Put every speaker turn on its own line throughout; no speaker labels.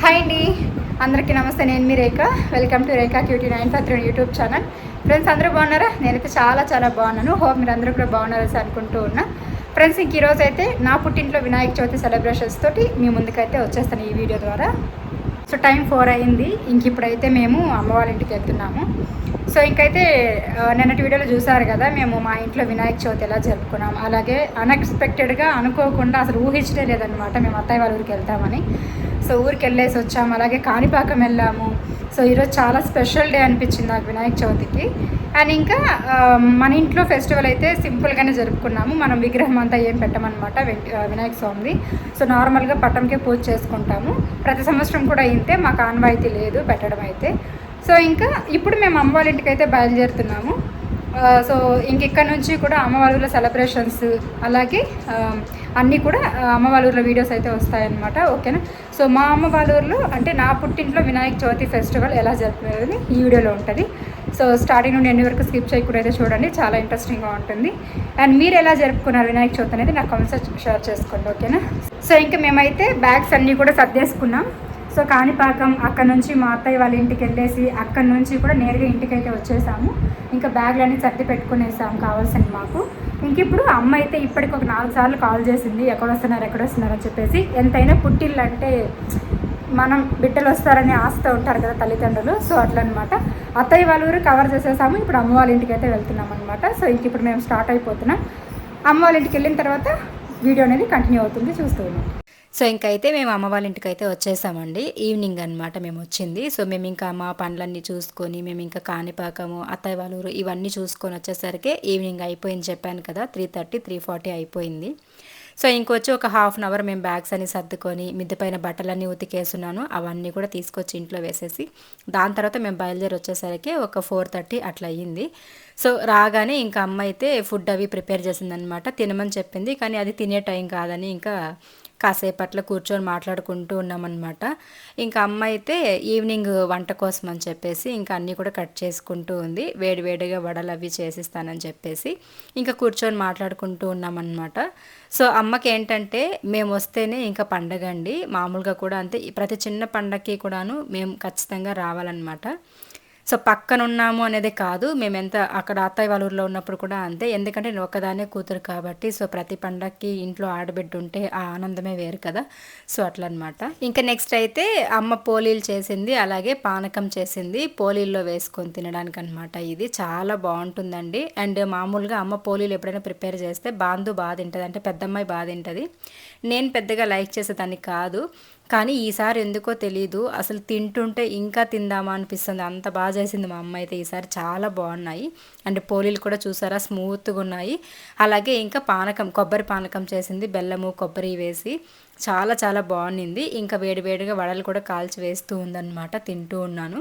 Hi అండి. అందరికీ నమస్తే. నేను మీ Rekha. Welcome to Rekha cutie nine five three YouTube channel friends అందరూ బాగున్నారా? నేనైతే చాలా చాలా బాగున్నాను. హోప్ మీరు అందరూ కూడా బాగున్నారని అనుకుంటూ ఉన్నా. ఫ్రెండ్స్ ఇంక ఈరోజు అయితే నా పుట్టింట్లో వినాయక చవితి సెలబ్రేషన్స్ తోటి మీ ముందుకైతే వచ్చేస్తాను ఈ వీడియో ద్వారా. సో టైం ఫోర్ అయింది. ఇంక ఇప్పుడైతే మేము అమ్మ వాళ్ళ ఇంటికి వెళ్తున్నాము. సో ఇంకైతే నిన్నటి వీడియోలో చూసారు కదా మేము మా ఇంట్లో వినాయక చవితి ఎలా జరుపుకున్నాం అలాగే అన్ఎక్స్పెక్టెడ్గా అనుకోకుండా అసలు ఊహించడే లేదనమాట మేము అత్తయ్య వాళ్ళ ఊరికి వెళ్తామని. సో ఊరికి వెళ్ళేసి వచ్చాము. అలాగే కాణిపాకం వెళ్ళాము. సో ఈరోజు చాలా స్పెషల్ డే అనిపించింది నాకు వినాయక చవితికి. అండ్ ఇంకా మన ఇంట్లో ఫెస్టివల్ అయితే సింపుల్గానే జరుపుకున్నాము. మనం విగ్రహం అంతా ఏం పెట్టమన్నమాట వెంక- వినాయక స్వామిది. సో నార్మల్గా పట్టంకే పూజ చేసుకుంటాము. ప్రతి సంవత్సరం కూడా ఇంతే మాకు ఆన్వాయితీ లేదు పెట్టడం అయితే సో ఇంకా ఇప్పుడు మేము అమ్మ వాళ్ళ ఇంటికి అయితే బయలుదేరుతున్నాము. సో ఇంకెక్కడి నుంచి కూడా అమ్మ సెలబ్రేషన్స్ అలాగే అన్నీ కూడా ఆ, అమ్మ వాళ్ళ వీడియోస్ అయితే వస్తాయన్నమాట ఓకేనా? సో మా అమ్మ వాళ్ళ అంటే నా పుట్టింట్లో వినాయక చవితి ఫెస్టివల్ ఎలా జరుపుకునేది ఈ వీడియోలో ఉంటుంది. సో స్టార్టింగ్ నుండి ఎన్ని వరకు స్కిప్ చేయకుండా అయితే చూడండి చాలా ఇంట్రెస్టింగ్గా ఉంటుంది. అండ్ మీరు ఎలా జరుపుకున్నారు వినాయక చవితి అనేది నాకు కామెంట్స్ షేర్ చేసుకోండి ఓకేనా? సో ఇంకా మేమైతే బ్యాగ్స్ అన్నీ కూడా సర్దేసుకున్నాం. సో కాణిపాకం అక్కడ నుంచి మా అత్తయ్య వాళ్ళ ఇంటికి వెళ్ళేసి అక్కడ నుంచి కూడా నేరుగా ఇంటికైతే వచ్చేసాము. ఇంకా బ్యాగ్లన్నీ సర్ది పెట్టుకునేసాము కావాల్సింది మాకు. ఇంక ఇప్పుడు అమ్మ అయితే ఇప్పటికి ఒక నాలుగు సార్లు కాల్ చేసింది ఎక్కడ వస్తున్నారు ఎక్కడ వస్తున్నారు అని చెప్పేసి. ఎంతైనా పుట్టిల్లు అంటే మనం బిడ్డలు వస్తారని ఆశతో ఉంటారు కదా తల్లిదండ్రులు. సో అట్లనమాట. అత్తయ్య వాళ్ళ ఊరు కవర్ చేసేసాము. ఇప్పుడు అమ్మ వాళ్ళ ఇంటికి అయితే వెళ్తున్నాం అనమాట సో ఇంక ఇప్పుడు మేము స్టార్ట్ అయిపోతున్నాం. అమ్మ వాళ్ళ ఇంటికి వెళ్ళిన తర్వాత వీడియో అనేది కంటిన్యూ అవుతుంది చూస్తూ ఉన్నాం.
సో ఇంకైతే మేము అమ్మ వాళ్ళ ఇంటికి అయితే వచ్చేసామండి. ఈవినింగ్ అనమాట మేము వచ్చింది సో మేము ఇంకా మా పనులన్నీ చూసుకొని మేము ఇంకా కాణిపాకము అత్తయ్య వాళ్ళూరు ఇవన్నీ చూసుకొని వచ్చేసరికి ఈవినింగ్ అయిపోయింది చెప్పాను కదా త్రీ థర్టీ త్రీ ఫార్టీ అయిపోయింది. సో ఇంకొచ్చి ఒక హాఫ్ అన్ అవర్ మేము బ్యాగ్స్ అన్ని సర్దుకొని మిద్దె పైన బట్టలన్నీ ఉతికేస్తున్నాను అవన్నీ కూడా తీసుకొచ్చి ఇంట్లో వేసేసి దాని తర్వాత మేము బయలుదేరి వచ్చేసరికి ఒక ఫోర్ థర్టీ అట్లా అయ్యింది సో రాగానే ఇంకా అమ్మ అయితే ఫుడ్ అవి ప్రిపేర్ చేసిందనమాట తినమని చెప్పింది. కానీ అది తినే టైం కాదని ఇంకా కాసేపట్ల కూర్చొని మాట్లాడుకుంటూ ఉన్నామన్నమాట. ఇంకా అమ్మ అయితే ఈవినింగ్ వంట కోసం అని చెప్పేసి ఇంకా అన్నీ కూడా కట్ చేసుకుంటూ ఉంది. వేడివేడిగా వడలు అవి చేసిస్తానని చెప్పేసి ఇంకా కూర్చొని మాట్లాడుకుంటూ ఉన్నామన్నమాట. సో అమ్మకి ఏంటంటే మేము వస్తేనే ఇంకా పండగ అండి. మామూలుగా కూడా అంతే. ప్రతి చిన్న పండగకి కూడాను మేము ఖచ్చితంగా రావాలన్నమాట. సో పక్కన ఉన్నాము అనేది కాదు. మేము ఎంత అక్కడ అత్తయ్య వాళ్ళ ఊర్లో ఉన్నప్పుడు కూడా అంతే. ఎందుకంటే నేను ఒక్కదానే కూతురు కాబట్టి సో ప్రతి పండగకి ఇంట్లో ఆడబిడ్డ ఉంటే ఆ ఆనందమే వేరు కదా. సో అట్లా అనమాట ఇంకా నెక్స్ట్ అయితే అమ్మ పోలీలు చేసింది అలాగే పానకం చేసింది పోలీల్లో వేసుకొని తినడానికి అనమాట ఇది. చాలా బాగుంటుందండి. అండ్ మామూలుగా అమ్మ పోలీలు ఎప్పుడైనా ప్రిపేర్ చేస్తే బాందు బాగా తింటుంది. అంటే పెద్దమ్మాయి బాగా తింటుంది. నేను పెద్దగా లైక్ చేసేదాన్ని కాదు. కానీ ఈసారి ఎందుకో తెలీదు. అసలు తింటుంటే ఇంకా తిందామా అనిపిస్తుంది. అంత బాగా చేసింది మా అమ్మ అయితే ఈసారి చాలా బాగున్నాయి. అండ్ పోలీలు కూడా చూసారా? స్మూత్గా ఉన్నాయి. అలాగే ఇంకా పానకం కొబ్బరి పానకం చేసింది. బెల్లము కొబ్బరి వేసి చాలా చాలా బాగుండింది. ఇంకా వేడివేడిగా వడలు కూడా కాల్చి వేస్తూ ఉందన్నమాట తింటూ ఉన్నాను.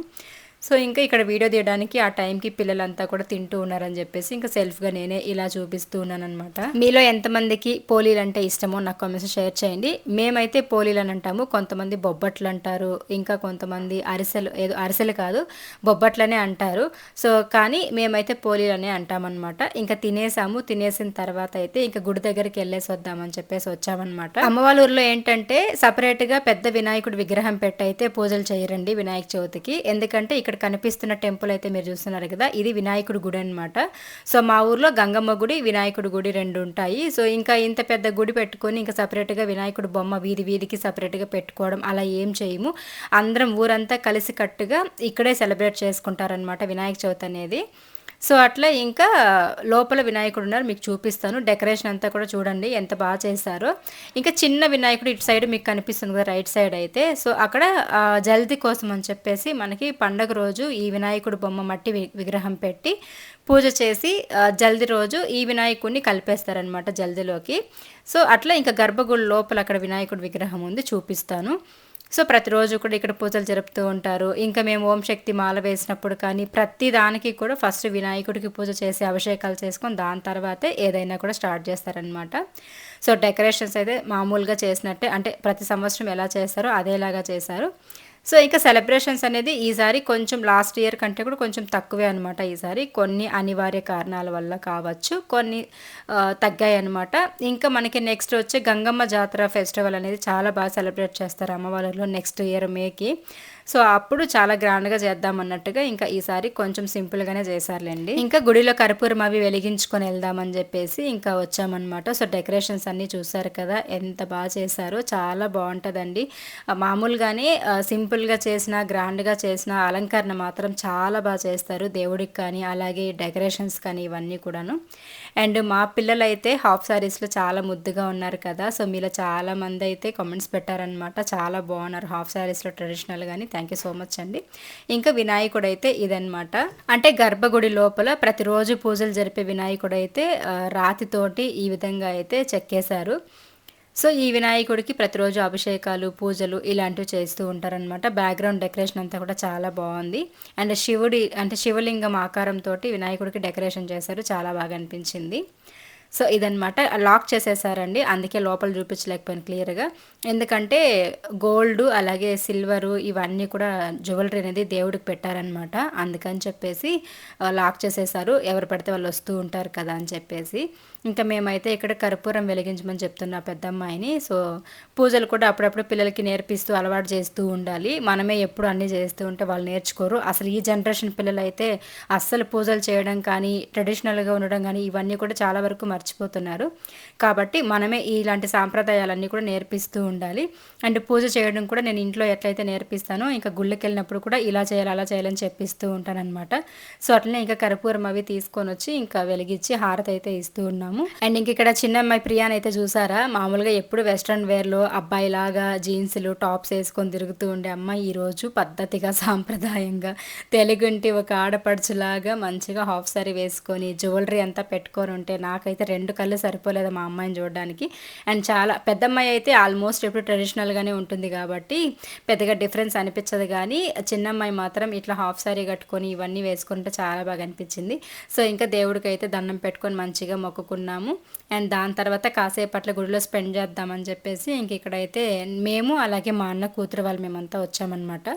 సో ఇంకా ఇక్కడ వీడియో తీయడానికి ఆ టైంకి పిల్లలంతా కూడా తింటూ ఉన్నారని చెప్పేసి ఇంకా సెల్ఫ్గా నేనే ఇలా చూపిస్తూ ఉన్నాను అనమాట మీలో ఎంతమందికి పోలీలు అంటే ఇష్టమో నాకు కామెంట్స్ షేర్ చేయండి. మేమైతే పోలీలు అని అంటాము కొంతమంది బొబ్బట్లు అంటారు ఇంకా కొంతమంది అరిసెలు ఏదో అరిసెలు కాదు బొబ్బట్లనే అంటారు. సో కానీ మేమైతే పోలీలు అనే అంటామన్నమాట. ఇంకా తినేసాము తినేసిన తర్వాత అయితే ఇంకా గుడి దగ్గరికి వెళ్ళేసి వద్దామని చెప్పేసి వచ్చామన్నమాట. అమ్మవాళ్ళూరులో ఏంటంటే సపరేట్గా పెద్ద వినాయకుడి విగ్రహం పెట్టి అయితే పూజలు చేయరండి వినాయక చవితికి. ఎందుకంటే ఇక్కడ ఇక్కడ కనిపిస్తున్న టెంపుల్ అయితే మీరు చూస్తున్నారు కదా ఇది వినాయకుడి గుడి అనమాట సో మా ఊర్లో గంగమ్మ గుడి వినాయకుడి గుడి రెండు ఉంటాయి. సో ఇంకా ఇంత పెద్ద గుడి పెట్టుకొని ఇంకా సపరేట్గా వినాయకుడి బొమ్మ వీధి వీధికి సపరేట్గా పెట్టుకోవడం అలా ఏం చేయము. అందరం ఊరంతా కలిసి కట్టుగా ఇక్కడే సెలబ్రేట్ చేసుకుంటారనమాట వినాయక చవితి అనేది. సో అట్లా ఇంకా లోపల వినాయకుడు ఉన్నారు మీకు చూపిస్తాను. డెకరేషన్ అంతా కూడా చూడండి ఎంత బాగా చేశారో. ఇంకా చిన్న వినాయకుడు ఇటు సైడ్ మీకు కనిపిస్తుంది కదా రైట్ సైడ్ అయితే. సో అక్కడ జల్ది జల్దీ కోసం అని చెప్పేసి మనకి పండగ రోజు ఈ వినాయకుడు బొమ్మ మట్టి విగ్రహం పెట్టి పూజ చేసి జల్ది రోజు ఈ వినాయకుడిని కలిపేస్తారనమాట జల్దిలోకి. సో అట్లా ఇంకా గర్భగుడి లోపల అక్కడ వినాయకుడి విగ్రహం ఉంది చూపిస్తాను. సో ప్రతిరోజు కూడా ఇక్కడ పూజలు జరుపుతూ ఉంటారు. ఇంకా మేము ఓం శక్తి మాల వేసినప్పుడు కానీ ప్రతి దానికి కూడా ఫస్ట్ వినాయకుడికి పూజ చేసి అభిషేకాలు చేసుకొని దాని తర్వాతే ఏదైనా కూడా స్టార్ట్ చేస్తారనమాట సో డెకరేషన్స్ అయితే మామూలుగా చేసినట్టే అంటే ప్రతి సంవత్సరం ఎలా చేస్తారో అదేలాగా చేశారు. సో ఇంకా సెలబ్రేషన్స్ అనేది ఈసారి కొంచెం లాస్ట్ ఇయర్ కంటే కూడా కొంచెం తక్కువే అనమాట ఈసారి కొన్ని అనివార్య కారణాల వల్ల కావచ్చు కొన్ని తగ్గాయి అనమాట ఇంకా మనకి నెక్స్ట్ వచ్చే గంగమ్మ జాతర ఫెస్టివల్ అనేది చాలా బాగా సెలబ్రేట్ చేస్తారు అమ్మవారిలో నెక్స్ట్ ఇయర్ మేకి సో అప్పుడు చాలా గ్రాండ్గా చేద్దాం అన్నట్టుగా ఇంకా ఈసారి కొంచెం సింపుల్గానే చేశారులేండి. ఇంకా గుడిలో కర్పూరం అవి వెలిగించుకొని వెళ్దామని చెప్పేసి ఇంకా వచ్చామన్నమాట. సో డెకరేషన్స్ అన్నీ చూసారు కదా ఎంత బాగా చేశారో చాలా బాగుంటుందండి. మామూలుగానే సింపుల్గా చేసిన గ్రాండ్గా చేసిన అలంకరణ మాత్రం చాలా బాగా చేస్తారు దేవుడికి కానీ అలాగే డెకరేషన్స్ కానీ ఇవన్నీ కూడాను. అండ్ మా పిల్లలైతే హాఫ్ సారీస్లో చాలా ముద్దుగా ఉన్నారు కదా సో మీలో చాలా మంది అయితే కామెంట్స్ పెట్టారనమాట చాలా బాగున్నారు హాఫ్ సారీస్లో ట్రెడిషనల్ కానీ థ్యాంక్ యూ సో మచ్ అండి. ఇంకా వినాయకుడు అయితే ఇదనమాట అంటే గర్భగుడి లోపల ప్రతిరోజు పూజలు జరిపే వినాయకుడు అయితే రాతితోటి ఈ విధంగా అయితే చెక్కేశారు. సో ఈ వినాయకుడికి ప్రతిరోజు అభిషేకాలు పూజలు ఇలాంటివి చేస్తూ ఉంటారనమాట బ్యాక్గ్రౌండ్ డెకరేషన్ అంతా కూడా చాలా బాగుంది. అండ్ శివుడి అంటే శివలింగం ఆకారంతో వినాయకుడికి డెకరేషన్ చేశారు. చాలా బాగా అనిపించింది. సో ఇదనమాట లాక్ చేసేసారండి. అందుకే లోపల చూపించలేకపోయాను క్లియర్గా. ఎందుకంటే గోల్డ్ అలాగే సిల్వరు ఇవన్నీ కూడా జ్యువెలరీ అనేది దేవుడికి పెట్టారనమాట అందుకని చెప్పేసి లాక్ చేసేసారు. ఎవరు పడితే వాళ్ళు వస్తూ ఉంటారు కదా అని చెప్పేసి. ఇంకా మేమైతే ఇక్కడ కర్పూరం వెలిగించమని చెప్తున్నా పెద్దమ్మాయిని. సో పూజలు కూడా అప్పుడప్పుడు పిల్లలకి నేర్పిస్తూ అలవాటు చేస్తూ ఉండాలి. మనమే ఎప్పుడు అన్నీ చేస్తూ ఉంటే వాళ్ళు నేర్చుకోరు. అసలు ఈ జనరేషన్ పిల్లలు అయితే అస్సలు పూజలు చేయడం కానీ ట్రెడిషనల్గా ఉండడం కానీ ఇవన్నీ కూడా చాలా వరకు మర్చిపోతున్నారు. కాబట్టి మనమే ఇలాంటి సాంప్రదాయాలన్నీ కూడా నేర్పిస్తూ ఉండాలి. అండ్ పూజ చేయడం కూడా నేను ఇంట్లో ఎట్లయితే నేర్పిస్తానో ఇంకా గుళ్ళకి వెళ్ళినప్పుడు కూడా ఇలా చేయాలి అలా చేయాలని చెప్పిస్తూ ఉంటానన్నమాట. సో అట్లనే ఇంకా కర్పూరం అవి తీసుకొని వచ్చి ఇంకా వెలిగించి హారతి అయితే ఇస్తూ ఉన్నాము. అండ్ ఇంక ఇక్కడ చిన్న అమ్మాయి ప్రియాని అయితే చూసారా? మామూలుగా ఎప్పుడు వెస్ట్రన్ వేర్లో అబ్బాయిలాగా జీన్స్లు టాప్స్ వేసుకొని తిరుగుతూ ఉండే అమ్మాయి ఈరోజు పద్ధతిగా సాంప్రదాయంగా తెలుగుంటి ఒక ఆడపడుచులాగా మంచిగా హాఫ్ సారీ వేసుకొని జ్యువెలరీ అంతా పెట్టుకొని ఉంటే నాకైతే రెండు కళ్ళు సరిపోలేదు మా అమ్మాయిని చూడడానికి. అండ్ చాలా పెద్దమ్మాయి అయితే ఆల్మోస్ట్ ఎప్పుడు ట్రెడిషనల్గానే ఉంటుంది కాబట్టి పెద్దగా డిఫరెన్స్ అనిపించదు కానీ చిన్న అమ్మాయి మాత్రం ఇట్లా హాఫ్ సారీ కట్టుకొని ఇవన్నీ వేసుకుంటే చాలా బాగా అనిపించింది. సో ఇంకా దేవుడికి అయితే దండం పెట్టుకొని మంచిగా మొక్కుకున్నాము. అండ్ దాని తర్వాత కాసేపు అట్లా గుడిలో స్పెండ్ చేద్దామని చెప్పేసి ఇంక ఇక్కడైతే మేము అలాగే మా అన్న కూతురు వాళ్ళు మేమంతా వచ్చామన్నమాట.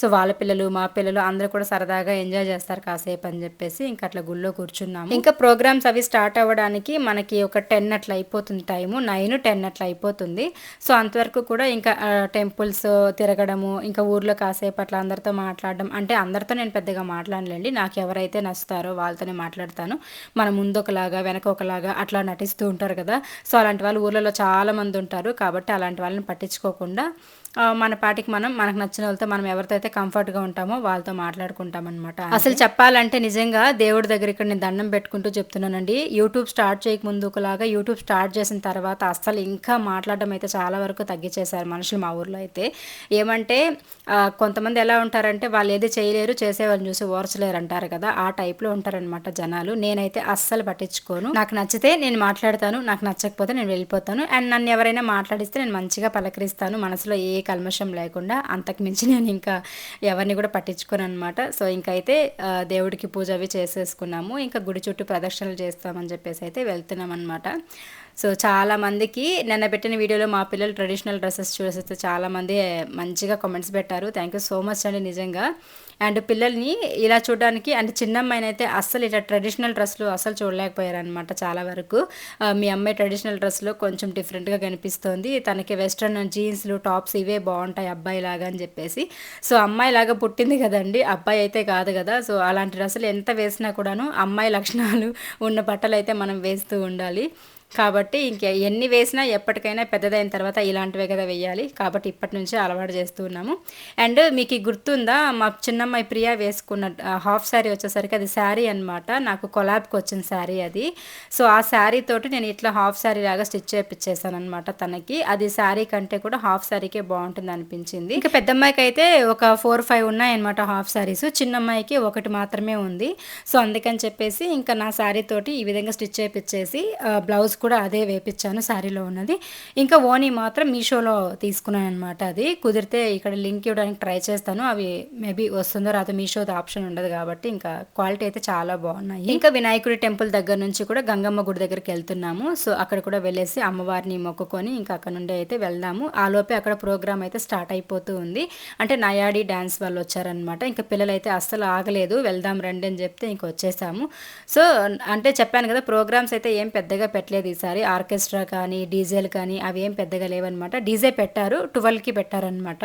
సో వాళ్ళ పిల్లలు మా పిల్లలు అందరూ కూడా సరదాగా ఎంజాయ్ చేస్తారు కాసేపు అని చెప్పేసి ఇంకా అట్లా గుళ్ళో కూర్చున్నాము. ఇంకా ప్రోగ్రామ్స్ అవి స్టార్ట్ అవ్వడానికి మనకి ఒక టెన్ అట్లా అయిపోతుంది టైము నైన్ టెన్ అట్లా అయిపోతుంది. సో అంతవరకు కూడా ఇంకా టెంపుల్స్ తిరగడము ఇంకా ఊర్లో కాసేపు అట్లా అందరితో మాట్లాడడం అంటే అందరితో నేను పెద్దగా మాట్లాడలేండి. నాకు ఎవరైతే నచ్చుతారో వాళ్ళతోనే మాట్లాడతాను. మన ముందు ఒకలాగా వెనక ఒకలాగా అట్లా నటిస్తూ ఉంటారు కదా. సో అలాంటి వాళ్ళు ఊర్లలో చాలామంది ఉంటారు కాబట్టి అలాంటి వాళ్ళని పట్టించుకోకుండా మన పాటికి మనం మనకు నచ్చిన వాళ్ళతో మనం ఎవరితో అయితే కంఫర్ట్గా ఉంటామో వాళ్ళతో మాట్లాడుకుంటాం అనమాట అసలు చెప్పాలంటే నిజంగా దేవుడి దగ్గర ఇక్కడ నేను దండం పెట్టుకుంటూ చెప్తున్నానండి. యూట్యూబ్ స్టార్ట్ చేయక ఒకలాగా యూట్యూబ్ స్టార్ట్ చేసిన తర్వాత అసలు ఇంకా మాట్లాడడం అయితే చాలా వరకు తగ్గించేశారు మనుషులు మా ఊర్లో అయితే. ఏమంటే కొంతమంది ఎలా ఉంటారంటే వాళ్ళు ఏది చేయలేరు చేసేవాళ్ళని చూసి ఓర్చలేరు అంటారు కదా. ఆ టైప్లో ఉంటారనమాట జనాలు. నేనైతే అస్సలు పట్టించుకోను. నాకు నచ్చితే నేను మాట్లాడతాను నాకు నచ్చకపోతే నేను వెళ్ళిపోతాను. అండ్ నన్ను ఎవరైనా మాట్లాడిస్తే నేను మంచిగా పలకరిస్తాను. మనసులో ఏ కల్మషం లేకుండా అంతకు మించి నేను ఇంకా ఎవరిని కూడా పట్టించుకోను అనమాట సో ఇంకైతే అయితే దేవుడికి పూజ అవి చేసేసుకున్నాము. ఇంకా గుడి చుట్టూ ప్రదక్షిణలు చేస్తామని చెప్పేసి అయితే వెళ్తున్నాం అనమాట సో చాలా మందికి నిన్న పెట్టిన వీడియోలో మా పిల్లలు ట్రెడిషనల్ డ్రెస్సెస్ చూసేస్తే చాలామంది మంచిగా కామెంట్స్ పెట్టారు. థ్యాంక్ యూ సో మచ్ అండి నిజంగా. అండ్ పిల్లల్ని ఇలా చూడడానికి అండ్ చిన్న అమ్మాయినైతే అస్సలు ఇట్లా ట్రెడిషనల్ డ్రెస్సులు అస్సలు చూడలేకపోయారనమాట చాలా వరకు. మీ అమ్మాయి ట్రెడిషనల్ డ్రెస్సులు కొంచెం డిఫరెంట్గా కనిపిస్తోంది. తనకి వెస్ట్రన్ జీన్స్లు టాప్స్ ఇవే బాగుంటాయి అబ్బాయి లాగా అని చెప్పేసి. సో అమ్మాయి లాగా పుట్టింది కదండి అబ్బాయి అయితే కాదు కదా. సో అలాంటి డ్రెస్సులు ఎంత వేసినా కూడాను అమ్మాయి లక్షణాలు ఉన్న బట్టలు అయితే మనం వేస్తూ ఉండాలి. కాబట్టి ఇంక ఎన్ని వేసినా ఎప్పటికైనా పెద్దదైన తర్వాత ఇలాంటివే కదా వేయాలి. కాబట్టి ఇప్పటి నుంచే అలవాటు చేస్తున్నాము అండ్ మీకు గుర్తుందా? మా చిన్నమ్మాయి ప్రియా వేసుకున్న హాఫ్ శారీ వచ్చేసరికి అది శారీ అనమాట నాకు కొలాబ్కి వచ్చిన శారీ అది. సో ఆ శారీ తోటి నేను ఇట్లా హాఫ్ శారీ లాగా స్టిచ్ చేయించేసాను అనమాట తనకి. అది శారీ కంటే కూడా హాఫ్ శారీకే బాగుంటుంది అనిపించింది. ఇంకా పెద్దమ్మాయికి అయితే ఒక ఫోర్ ఫైవ్ ఉన్నాయన్నమాట హాఫ్ శారీస్ చిన్నమ్మాయికి ఒకటి మాత్రమే ఉంది. సో అందుకని చెప్పేసి ఇంకా నా శారీ తోటి ఈ విధంగా స్టిచ్ చేయించేసి బ్లౌజ్ బ్లౌజ్ కూడా అదే వేపించాను శారీలో ఉన్నది. ఇంకా ఓనీ మాత్రం మీషోలో తీసుకున్నాను అనమాట అది. కుదిరితే ఇక్కడ లింక్ ఇవ్వడానికి ట్రై చేస్తాను. అవి మేబీ వస్తుందో రాదో మీషోది ఆప్షన్ ఉండదు కాబట్టి ఇంకా క్వాలిటీ అయితే చాలా బాగున్నాయి. ఇంకా వినాయకుడి టెంపుల్ దగ్గర నుంచి కూడా గంగమ్మ గుడి దగ్గరికి వెళ్తున్నాము. సో అక్కడ కూడా వెళ్ళేసి అమ్మవారిని మొక్కుకొని ఇంకా అక్కడ నుండి అయితే వెళ్దాము. ఆ లోపే అక్కడ ప్రోగ్రామ్ అయితే స్టార్ట్ అయిపోతూ ఉంది. అంటే నయాడి డ్యాన్స్ వాళ్ళు వచ్చారనమాట ఇంకా పిల్లలు అయితే అస్సలు ఆగలేదు. వెళ్దాం రండి అని చెప్తే ఇంక వచ్చేసాము. సో అంటే చెప్పాను కదా ప్రోగ్రామ్స్ అయితే ఏం పెద్దగా పెట్టలేదు. ఈసారి ఆర్కెస్ట్రా కానీ డీజేలు కానీ అవి ఏం పెద్దగా లేవన్నమాట. డీజే పెట్టారు ట్వెల్వ్కి పెట్టారనమాట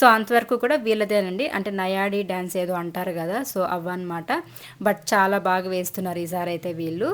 సో అంతవరకు కూడా వీళ్ళదేనండి. అంటే నయాడి డ్యాన్స్ ఏదో అంటారు కదా సో అవ్వన్నమాట. బట్ చాలా బాగా వేస్తున్నారు ఈసారి అయితే వీళ్ళు.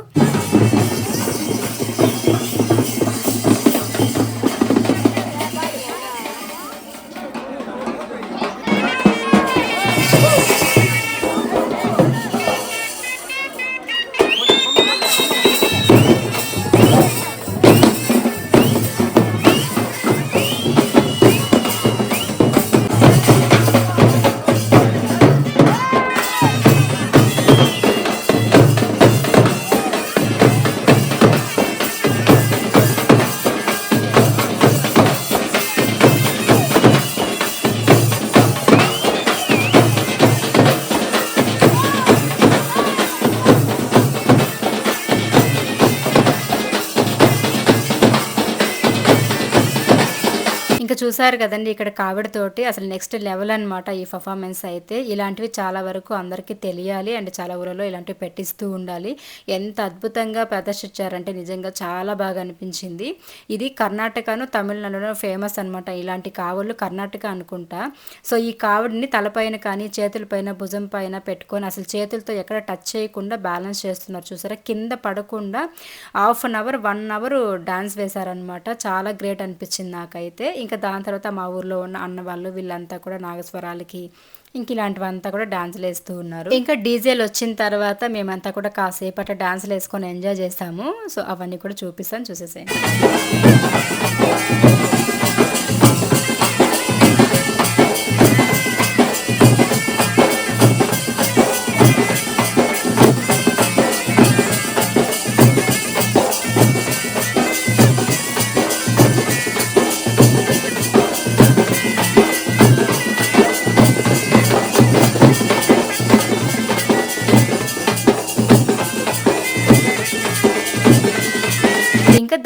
చూసారు కదండి ఇక్కడ కావిడితోటి అసలు నెక్స్ట్ లెవెల్ అనమాట ఈ పర్ఫార్మెన్స్ అయితే. ఇలాంటివి చాలా వరకు అందరికీ తెలియాలి అండ్ చాలా ఊళ్ళలో ఇలాంటివి పెట్టిస్తూ ఉండాలి. ఎంత అద్భుతంగా ప్రదర్శించారంటే నిజంగా చాలా బాగా అనిపించింది. ఇది కర్ణాటకను తమిళనాడులో ఫేమస్ అనమాట ఇలాంటి కావుళ్ళు కర్ణాటక అనుకుంటా. సో ఈ కావుడిని తలపైన కానీ చేతులపైన భుజం పైన పెట్టుకొని అసలు చేతులతో ఎక్కడ టచ్ చేయకుండా బ్యాలెన్స్ చేస్తున్నారు చూసారా? కింద పడకుండా half an hour one hour dance వేశారనమాట చాలా గ్రేట్ అనిపించింది నాకైతే. ఇంకా దాని దాని తర్వాత మా ఊర్లో ఉన్న అన్న వాళ్ళు వీళ్ళంతా కూడా నాగస్వరాలకి ఇంక ఇలాంటివంతా కూడా డాన్సులు వేస్తూ ఉన్నారు. ఇంకా డీజేలు వచ్చిన తర్వాత మేమంతా కూడా కాసేపు అట్లా డాన్సులు వేసుకొని ఎంజాయ్ చేస్తాము. సో అవన్నీ కూడా చూపిస్తాను చూసేసాను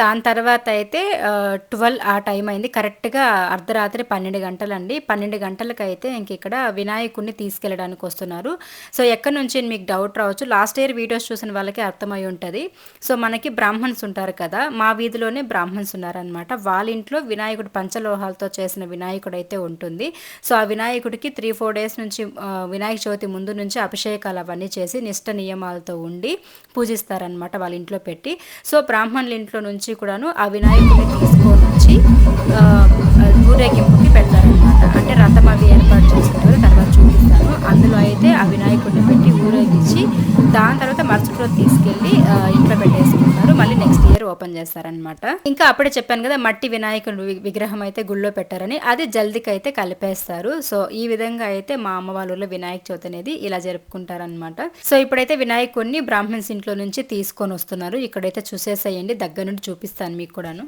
దాని తర్వాత అయితే ట్వెల్వ్ ఆ టైం అయింది. కరెక్ట్గా అర్ధరాత్రి పన్నెండు గంటలండి. పన్నెండు గంటలకు అయితే ఇంక ఇక్కడ వినాయకుడిని తీసుకెళ్ళడానికి వస్తున్నారు. సో ఎక్కడి నుంచి మీకు డౌట్ రావచ్చు. లాస్ట్ ఇయర్ వీడియోస్ చూసిన వాళ్ళకి అర్థమై ఉంటుంది. సో మనకి బ్రాహ్మణ్స్ ఉంటారు కదా మా వీధిలోనే బ్రాహ్మణ్స్ ఉన్నారనమాట వాళ్ళ ఇంట్లో వినాయకుడు పంచలోహాలతో చేసిన వినాయకుడు అయితే ఉంటుంది. సో ఆ వినాయకుడికి త్రీ ఫోర్ డేస్ నుంచి వినాయక చవితి ముందు నుంచి అభిషేకాలు అవన్నీ చేసి నిష్ట నియమాలతో ఉండి పూజిస్తారనమాట వాళ్ళ ఇంట్లో పెట్టి. సో బ్రాహ్మణుల ఇంట్లో నుంచి కూడాను ఆ వినాయకుడిని తీసుకొని వచ్చి ఊరేగింపుకి పెడతారనమాట అంటే రథం అవి ఏర్పాటు అందులో అయితే ఆ వినాయకుడిని పెట్టి ఊరేగించి దాని తర్వాత మరుసటి రోజు తీసుకెళ్ళి ఇంట్లో పెట్టేసుకుంటారు. మళ్ళీ నెక్స్ట్ ఇయర్ ఓపెన్ చేస్తారనమాట ఇంకా అప్పుడే చెప్పాను కదా మట్టి వినాయకుడు వి- విగ్రహం అయితే గుళ్ళో పెట్టారని. అది జల్దికి అయితే కలిపేస్తారు. సో ఈ విధంగా అయితే మా అమ్మ వాళ్ళ వినాయక చవితి అనేది ఇలా జరుపుకుంటారనమాట సో ఇప్పుడైతే వినాయకుడిని బ్రాహ్మణ్స్ ఇంట్లో నుంచి తీసుకొని వస్తున్నారు. ఇక్కడైతే చూసేసేయండి. దగ్గర నుండి చూపిస్తాను మీకు కూడాను.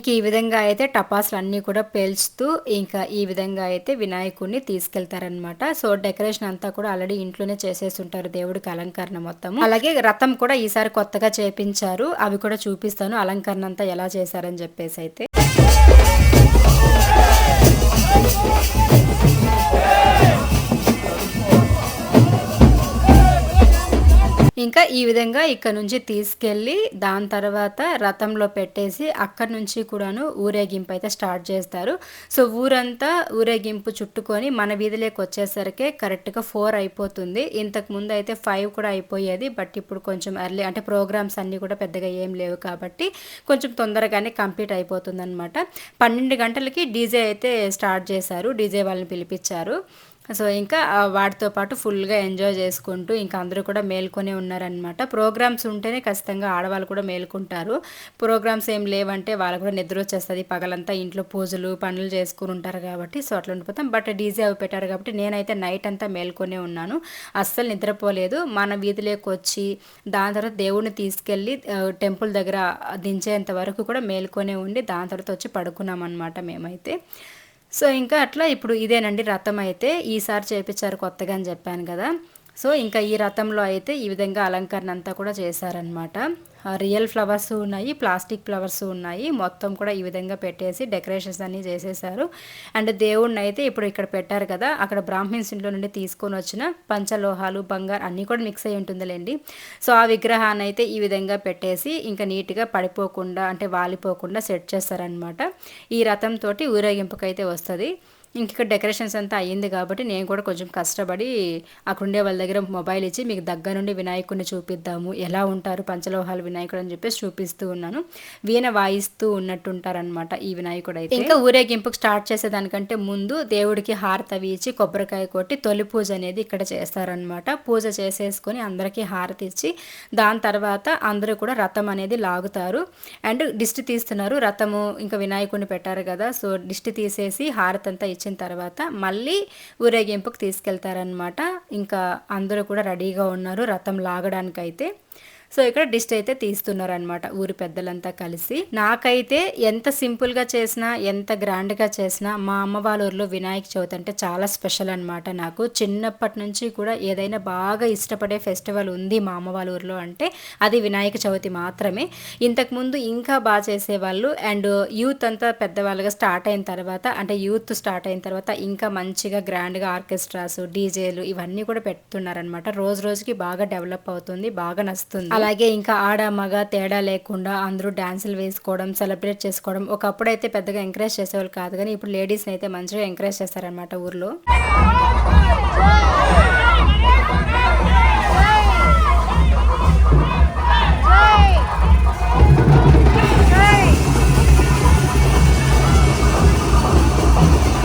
ఇంక ఈ విధంగా అయితే టపాసులు అన్నీ కూడా పేల్చుతూ ఇంకా ఈ విధంగా అయితే వినాయకుడిని తీసుకెళ్తారనమాట సో డెకరేషన్ అంతా కూడా ఆల్రెడీ ఇంట్లోనే చేసేసి ఉంటారు దేవుడికి అలంకరణ మొత్తం అలాగే రథం కూడా ఈసారి కొత్తగా చేపించారు. అవి కూడా చూపిస్తాను అలంకరణ అంతా ఎలా చేశారని చెప్పేసి అయితే. ఇంకా ఈ విధంగా ఇక్కడ నుంచి తీసుకెళ్ళి దాని తర్వాత రథంలో పెట్టేసి అక్కడి నుంచి కూడాను ఊరేగింపు అయితే స్టార్ట్ చేస్తారు. సో ఊరంతా ఊరేగింపు చుట్టుకొని మన వీధిలోకి వచ్చేసరికి కరెక్ట్గా ఫోర్ అయిపోతుంది. ఇంతకు ముందు అయితే ఫైవ్ కూడా అయిపోయేది. బట్ ఇప్పుడు కొంచెం ఎర్లీ అంటే ప్రోగ్రామ్స్ అన్నీ కూడా పెద్దగా ఏం లేవు కాబట్టి కొంచెం తొందరగానే కంప్లీట్ అయిపోతుంది అనమాట పన్నెండు గంటలకి డీజే అయితే స్టార్ట్ చేశారు. డీజే వాళ్ళని పిలిపించారు. సో ఇంకా వాటితో పాటు ఫుల్గా ఎంజాయ్ చేసుకుంటూ ఇంకా అందరూ కూడా మేల్కొనే ఉన్నారనమాట ప్రోగ్రామ్స్ ఉంటేనే ఖచ్చితంగా ఆడవాళ్ళు కూడా మేల్కుంటారు. ప్రోగ్రామ్స్ ఏం లేవంటే వాళ్ళు కూడా నిద్ర వచ్చేస్తుంది పగలంతా ఇంట్లో పూజలు పనులు చేసుకుని ఉంటారు కాబట్టి సో అట్లా ఉండిపోతాం. బట్ డీజే అవి పెట్టారు కాబట్టి నేనైతే నైట్ అంతా మేల్కొనే ఉన్నాను. అస్సలు నిద్రపోలేదు. మన వీధిలోకి వచ్చి దాని తర్వాత దేవుడిని తీసుకెళ్ళి టెంపుల్ దగ్గర దించేంత వరకు కూడా మేల్కొనే ఉండి దాని తర్వాత వచ్చి పడుకున్నాం అనమాట మేమైతే. సో ఇంకా అట్లా ఇప్పుడు ఇదేనండి రథం అయితే ఈసారి చేపించారు కొత్తగా అని చెప్పాను కదా. సో ఇంకా ఈ రథంలో అయితే ఈ విధంగా అలంకరణ అంతా కూడా చేశారనమాట రియల్ ఫ్లవర్స్ ఉన్నాయి ప్లాస్టిక్ ఫ్లవర్స్ ఉన్నాయి. మొత్తం కూడా ఈ విధంగా పెట్టేసి డెకరేషన్స్ అన్నీ చేసేసారు అండ్ దేవుణ్ణి అయితే ఇప్పుడు ఇక్కడ పెట్టారు కదా అక్కడ బ్రాహ్మిన్స్ ఇంట్లో నుండి తీసుకొని వచ్చిన పంచలోహాలు బంగారు అన్నీ కూడా మిక్స్ అయి ఉంటుందిలేండి. సో ఆ విగ్రహాన్ని అయితే ఈ విధంగా పెట్టేసి ఇంకా నీట్గా పడిపోకుండా అంటే వాలిపోకుండా సెట్ చేస్తారనమాట ఈ రథంతో ఊరేగింపుకైతే వస్తుంది. ఇంక ఇక్కడ డెకరేషన్స్ అంతా అయ్యింది కాబట్టి నేను కూడా కొంచెం కష్టపడి అక్కడ ఉండే వాళ్ళ దగ్గర మొబైల్ ఇచ్చి మీకు దగ్గర నుండి వినాయకుడిని చూపిద్దాము ఎలా ఉంటారు పంచలోహాలు వినాయకుడు అని చెప్పేసి చూపిస్తూ ఉన్నాను. వీణ వాయిస్తూ ఉన్నట్టుంటారనమాట ఈ వినాయకుడు అయితే ఇంకా ఊరేగింపుకు స్టార్ట్ చేసేదానికంటే ముందు దేవుడికి హారతి అవి ఇచ్చి కొబ్బరికాయ కొట్టి తొలి పూజ అనేది ఇక్కడ చేస్తారనమాట పూజ చేసేసుకొని అందరికీ హారతి ఇచ్చి దాని తర్వాత అందరూ కూడా రథం అనేది లాగుతారు. అండ్ దిష్టి తీస్తున్నారు. రథము ఇంకా వినాయకుడిని పెట్టారు కదా సో దిష్టి తీసేసి హారతి అంతా ఇచ్చిన తర్వాత మళ్ళీ ఊరేగింపుకి తీసుకెళ్తారనమాట ఇంకా అందరూ కూడా రెడీగా ఉన్నారు రథం లాగడానికైతే. సో ఇక్కడ డిస్ట్ అయితే తీస్తున్నారనమాట ఊరి పెద్దలంతా కలిసి. నాకైతే ఎంత సింపుల్గా చేసినా ఎంత గ్రాండ్గా చేసినా మా అమ్మ వాళ్ళ ఊర్లో వినాయక చవితి అంటే చాలా స్పెషల్ అనమాట నాకు. చిన్నప్పటి నుంచి కూడా ఏదైనా బాగా ఇష్టపడే ఫెస్టివల్ ఉంది మా అమ్మ వాళ్ళ ఊర్లో అంటే అది వినాయక చవితి మాత్రమే. ఇంతకుముందు ఇంకా బాగా చేసేవాళ్ళు అండ్ యూత్ అంతా పెద్దవాళ్ళుగా స్టార్ట్ అయిన తర్వాత అంటే యూత్ స్టార్ట్ అయిన తర్వాత ఇంకా మంచిగా గ్రాండ్గా ఆర్కెస్ట్రాస్ డీజేలు ఇవన్నీ కూడా పెడుతున్నారనమాట రోజు రోజుకి బాగా డెవలప్ అవుతుంది బాగా నచ్చుతుంది. అలాగే ఇంకా ఆడ మగ తేడా లేకుండా అందరూ డాన్సులు వేసుకోవడం సెలబ్రేట్ చేసుకోవడం ఒకప్పుడు అయితే పెద్దగా ఎంకరేజ్ చేసేవాళ్ళు కాదు కానీ ఇప్పుడు లేడీస్ని అయితే మంచిగా ఎంకరేజ్ చేస్తారనమాట ఊర్లో.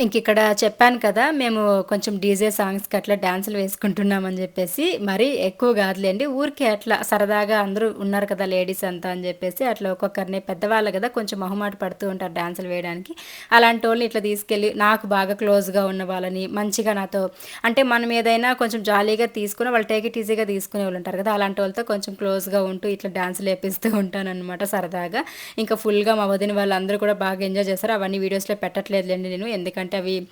ఇంక ఇక్కడ చెప్పాను కదా మేము కొంచెం డీజే సాంగ్స్కి అట్లా డ్యాన్సులు వేసుకుంటున్నామని చెప్పేసి మరీ ఎక్కువ కాదులేండి ఊరికే అట్లా సరదాగా అందరూ ఉన్నారు కదా లేడీస్ అంతా అని చెప్పేసి అట్లా ఒక్కొక్కరిని పెద్దవాళ్ళు కదా కొంచెం మొహమాట పడుతూ ఉంటారు డ్యాన్సులు వేయడానికి. అలాంటి వాళ్ళని ఇట్లా తీసుకెళ్ళి నాకు బాగా క్లోజ్గా ఉన్న వాళ్ళని మంచిగా నాతో అంటే మనం ఏదైనా కొంచెం జాలీగా తీసుకుని వాళ్ళు టేక్ ఇట్ ఈజీగా తీసుకునే వాళ్ళు ఉంటారు కదా అలాంటి వాళ్ళతో కొంచెం క్లోజ్గా ఉంటూ ఇట్లా డ్యాన్సులు వేపిస్తూ ఉంటాను అనమాట సరదాగా. ఇంకా ఫుల్గా మా వదిన వాళ్ళందరూ కూడా బాగా ఎంజాయ్ చేస్తారు అవన్నీ వీడియోస్లో పెట్టట్లేదులేండి నేను ఎందుకంటే అవి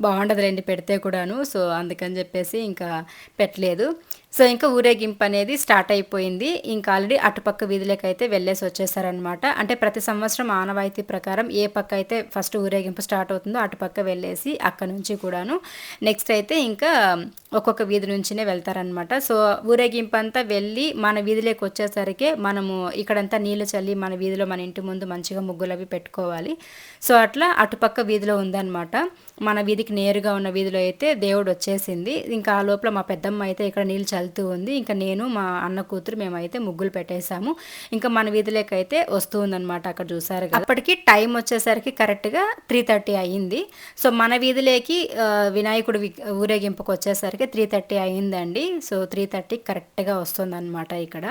బాగుండదులేండి పెడితే కూడాను. సో అందుకని చెప్పేసి ఇంకా పెట్టలేదు. సో ఇంకా ఊరేగింపు అనేది స్టార్ట్ అయిపోయింది. ఇంకా ఆల్రెడీ అటుపక్క వీధులకు అయితే వెళ్ళేసి వచ్చేసారనమాట అంటే ప్రతి సంవత్సరం ఆనవాయితీ ప్రకారం ఏ పక్క అయితే ఫస్ట్ ఊరేగింపు స్టార్ట్ అవుతుందో అటుపక్క వెళ్ళేసి అక్కడ నుంచి కూడాను నెక్స్ట్ అయితే ఇంకా ఒక్కొక్క వీధి నుంచినే వెళ్తారనమాట సో ఊరేగింపు అంతా వెళ్ళి మన వీధిలోకి వచ్చేసరికి మనము ఇక్కడంతా నీళ్ళు చల్లి మన వీధిలో మన ఇంటి ముందు మంచిగా ముగ్గులు అవి పెట్టుకోవాలి. సో అట్లా అటుపక్క వీధిలో ఉందన్నమాట. మన వీధికి నేరుగా ఉన్న వీధిలో అయితే దేవుడు వచ్చేసింది. ఇంకా ఆ లోపల మా పెద్దమ్మ అయితే ఇక్కడ నీళ్ళు చల్లుతూ ఉంది. ఇంకా నేను మా అన్న కూతురు మేమైతే ముగ్గులు పెట్టేశాము. ఇంకా మన వీధిలోకి అయితే వస్తూ ఉందన్నమాట అక్కడ చూసారు అప్పటికి టైం వచ్చేసరికి కరెక్ట్గా త్రీ థర్టీ అయ్యింది. సో మన వీధిలోకి వినాయకుడు ఊరేగింపుకు వచ్చేసరికి త్రీ థర్టీ అయ్యిందండి. సో త్రీ థర్టీ కరెక్ట్గా వస్తుందన్నమాట ఇక్కడ.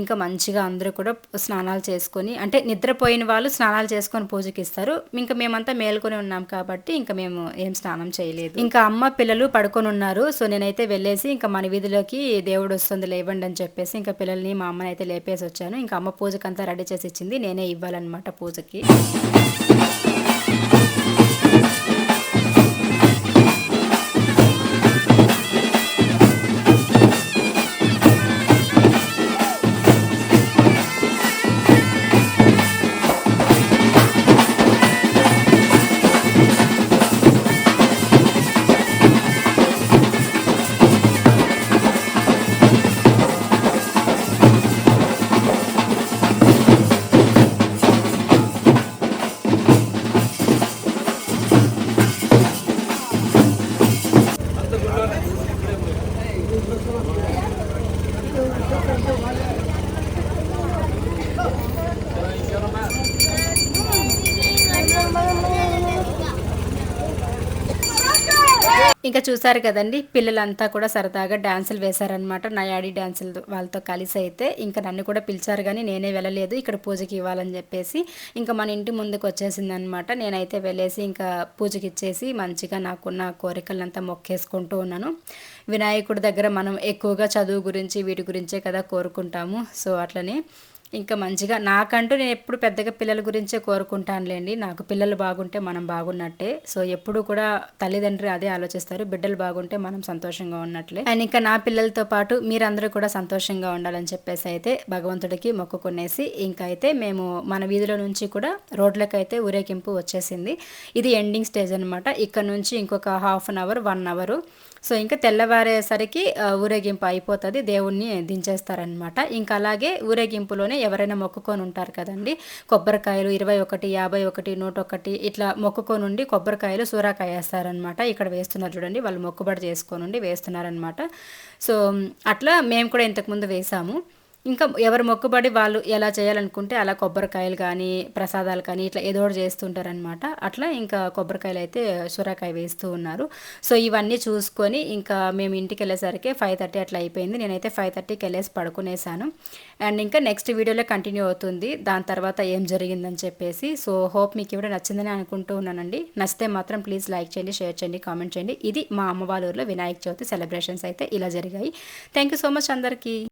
ఇంకా మంచిగా అందరూ కూడా స్నానాలు చేసుకొని అంటే నిద్రపోయిన వాళ్ళు స్నానాలు చేసుకొని పూజకి ఇస్తారు ఇంకా మేమంతా మేల్కొని ఉన్నాం కాబట్టి ఇంకా మేము ఏం స్నానం చేయలేదు. ఇంకా అమ్మ పిల్లలు పడుకొని ఉన్నారు. సో నేనైతే వెళ్ళేసి ఇంకా మన వీధిలోకి దేవుడు వస్తుంది లేవండి అని చెప్పేసి ఇంకా పిల్లల్ని మా అమ్మని అయితే లేపేసి వచ్చాను. ఇంకా అమ్మ పూజకి అంతా రెడీ చేసి ఇచ్చింది నేనే ఇవ్వాలన్నమాట పూజకి. ఇంకా చూసారు కదండి పిల్లలంతా కూడా సరదాగా డ్యాన్సులు వేశారనమాట నయాడి డ్యాన్సులు వాళ్ళతో కలిసి అయితే ఇంకా నన్ను కూడా పిలిచారు కానీ నేనే వెళ్ళలేదు. ఇక్కడ పూజకి ఇవ్వాలని చెప్పేసి ఇంకా మన ఇంటి ముందుకు వచ్చేసింది అనమాట నేనైతే వెళ్ళేసి ఇంకా పూజకి ఇచ్చేసి మంచిగా నాకున్న కోరికలంతా మొక్కేసుకుంటూ ఉన్నాను. వినాయకుడి దగ్గర మనం ఎక్కువగా చదువు గురించి వీటి గురించే కదా కోరుకుంటాము. సో అట్లనే ఇంకా మంచిగా నాకంటూ నేను ఎప్పుడు పెద్దగా పిల్లల గురించే కోరుకుంటానులేండి. నాకు పిల్లలు బాగుంటే మనం బాగున్నట్టే. సో ఎప్పుడు కూడా తల్లిదండ్రి అదే ఆలోచిస్తారు. బిడ్డలు బాగుంటే మనం సంతోషంగా ఉన్నట్లే. అండ్ ఇంకా నా పిల్లలతో పాటు మీరందరూ కూడా సంతోషంగా ఉండాలని చెప్పేసి అయితే భగవంతుడికి మొక్కుకునేసి ఇంకా అయితే మేము మన వీధిలో నుంచి కూడా రోడ్లకు అయితే ఊరేగింపు వచ్చేసింది. ఇది ఎండింగ్ స్టేజ్ అనమాట ఇక్కడ నుంచి ఇంకొక half an hour one hour so ఇంకా తెల్లవారేసరికి ఊరేగింపు అయిపోతుంది. దేవుణ్ణి దించేస్తారనమాట ఇంకా అలాగే ఊరేగింపులోనే ఎవరైనా మొక్కుకొని ఉంటారు కదండి. కొబ్బరికాయలు ఇరవై ఒకటి యాభై ఒకటి నూట ఒకటి ఇట్లా మొక్కుకొని ఉండి కొబ్బరికాయలు సూరాకాయ వేస్తారనమాట ఇక్కడ వేస్తున్నారు చూడండి వాళ్ళు మొక్కుబడి చేసుకొని ఉండి వేస్తున్నారనమాట సో అట్లా మేము కూడా ఇంతకుముందు వేసాము. ఇంకా ఎవరు మొక్కుబడి వాళ్ళు ఎలా చేయాలనుకుంటే అలా కొబ్బరికాయలు కానీ ప్రసాదాలు కానీ ఇట్లా ఏదో ఒకటి చేస్తుంటారనమాట అట్లా ఇంకా కొబ్బరికాయలు అయితే సూరకాయ వేస్తూ ఉన్నారు. సో ఇవన్నీ చూసుకొని ఇంకా మేము ఇంటికి వెళ్ళేసరికి ఫైవ్ థర్టీ అట్లా అయిపోయింది. నేనైతే ఫైవ్ థర్టీకి వెళ్ళేసి పడుకునేసాను. అండ్ ఇంకా నెక్స్ట్ వీడియోలో కంటిన్యూ అవుతుంది. దాని తర్వాత ఏం జరిగిందని చెప్పేసి. సో హోప్ మీకు ఇవిడ నచ్చిందని అనుకుంటూ ఉన్నానండి. నచ్చితే మాత్రం ప్లీజ్ లైక్ చేయండి షేర్ చేయండి కామెంట్ చేయండి. ఇది మా అమ్మ వాళ్ళ ఊర్లో వినాయక చవితి సెలబ్రేషన్స్ అయితే ఇలా జరిగాయి. థ్యాంక్ యూ సో మచ్ అందరికీ.